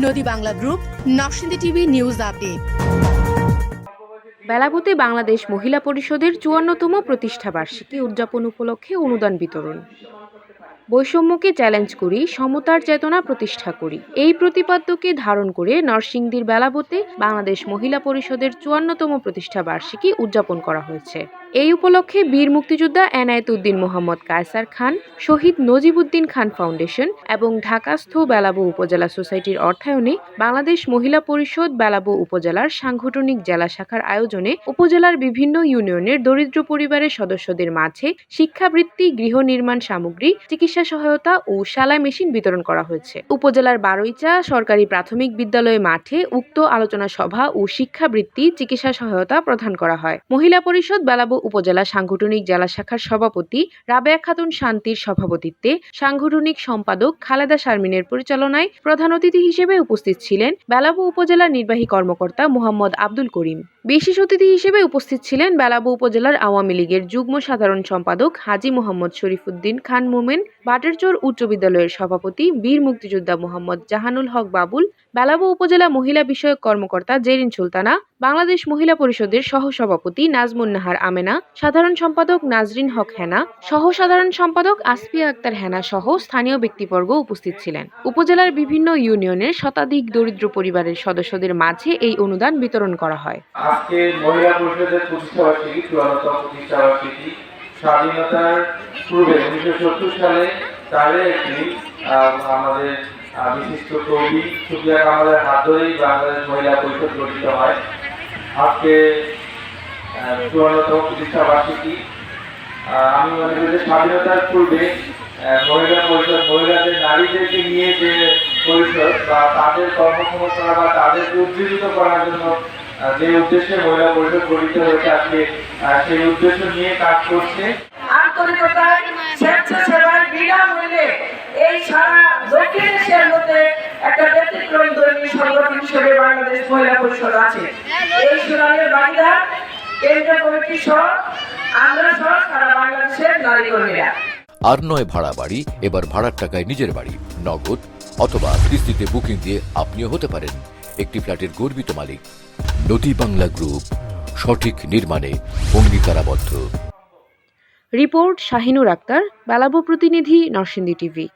Nadi Bangla group, Narsingdi TV news update. বেলাবতে Bangladesh মহিলা পরিষদের চুয়ান্নতম প্রতিষ্ঠা বার্ষিকী উদযাপন উপলক্ষে অনুদান বিতরণ। বৈষম্যকে চ্যালেঞ্জ করি, সমতার চেতনা প্রতিষ্ঠা করি। এই প্রতিপাদ্যকে ধারণ করে নরসিংদীর বেলাবতে বাংলাদেশ মহিলা পরিষদের চুয়ান্নতম প্রতিষ্ঠা বার্ষিকী উদযাপন করা হয়েছে। এই উপলক্ষে বীর মুক্তিযোদ্ধা এনায়েত উদ্দিন মোহাম্মদ কায়সার খান, শহীদ নজিবুদ্দিন খান ফাউন্ডেশন এবং ঢাকাস্থ বেলাবো উপজেলা সোসাইটির অর্থায়নে বাংলাদেশ মহিলা পরিষদ বেলাবো উপজেলার সাংগঠনিক জেলা শাখার আয়োজনে উপজেলার বিভিন্ন ইউনিয়নের দরিদ্র পরিবারের সদস্যদের মাঝে শিক্ষাবৃত্তি, গৃহ নির্মাণ সামগ্রী, চিকিৎসা সহায়তা ও সেলাই মেশিন বিতরণ করা হয়েছে। উপজেলার বারৈচা সরকারি প্রাথমিক বিদ্যালয় মাঠে উক্ত আলোচনা সভা ও শিক্ষাবৃত্তি, চিকিৎসা সহায়তা প্রদান করা হয়। মহিলা পরিষদ বেলাবো উপজেলা সাংগঠনিক জেলা শাখার সভাপতি রাবেয়া খাতুন শান্তির সভাপতিত্বে সাংগঠনিক সম্পাদক খালেদা শারমিনের পরিচালনায় প্রধান অতিথি হিসেবে উপস্থিত ছিলেন বেলাবো উপজেলা নির্বাহী কর্মকর্তা মোহাম্মদ আব্দুল করিম। বিশেষ অতিথি হিসেবে উপস্থিত ছিলেন বেলাবো উপজেলার আওয়ামী লীগের যুগ্ম সাধারণ সম্পাদক হাজি মোহাম্মদ শরীফুদ্দিন খান মোমেন, বাটেরচর উচ্চ বিদ্যালয়ের সভাপতি বীর মুক্তিযোদ্ধা মোহাম্মদ জাহানুল হক বাবুল, বেলাবো উপজেলা মহিলা বিষয়ক কর্মকর্তা জেরিন সুলতানা, বাংলাদেশ মহিলা পরিষদের সহসভাপতি নাজমুন নাহার আমেনা, সাধারণ সম্পাদক নাজরিন হক হেনা সহ সাধারণ সম্পাদক আসফিয়া আক্তার হেনা সহ স্থানীয় ব্যক্তিবর্গ উপস্থিত ছিলেন। উপজেলার বিভিন্ন ইউনিয়নের শতাধিক দরিদ্র পরিবারের সদস্যদের মাঝে এই অনুদান বিতরণ করা হয়। আজকে মহিলা পরিষদের প্রতিষ্ঠা বার্ষিকী চুয়ান্নতম প্রতিষ্ঠা বার্ষিকী, স্বাধীনতার পূর্বে উনিশশো সত্তর সালে তারে একটি আমাদের বিশিষ্ট কবি সুফিয়া কামালের হাত ধরেই বাংলাদেশ মহিলা পরিষদ গঠিত হয়। আজকে চুয়ান্নতম প্রতিষ্ঠা বার্ষিকী আমি মনে করি যে স্বাধীনতার পূর্বে মহিলা পরিষদ, মহিলাদের নারীদেরকে নিয়ে যে পরিষদ বা তাদের কর্মক্ষমতা বা তাদেরকে উজ্জীবিত করার জন্য যে উদ্দেশ্যে মহিলা পরিষদ গঠিত হয়েছে আজকে সেই উদ্দেশ্য নিয়ে কাজ করছে। আন্তরিকতায় স্বেচ্ছাসেবায় বিনামূল্যে এই সারা দক্ষিণ এশিয়ার মধ্যে একটা ব্যতিক্রম ধর্মী সংগঠন হিসেবে বাংলাদেশ মহিলা পরিষদ আছে। এই সুনামের বাড়িরা কেন্দ্রীয় কমিটি সহ আমরা সহ সারা বাংলাদেশের নারী কর্মীরা। আর নয় ভাড়া বাড়ি এবার ভাড়ার টাকায় নিজের বাড়ি নগদ অথবা কিস্তিতে বুকিং দিয়ে আপনিও হতে পারেন। একটি ফ্ল্যাটের গর্বিত মালিক। নদী বাংলা গ্রুপ সঠিক নির্মাণে অঙ্গীকারাবদ্ধ। রিপোর্ট শাহিনুর আক্তার বেলাবো প্রতিনিধি নরসিংদী টিভি।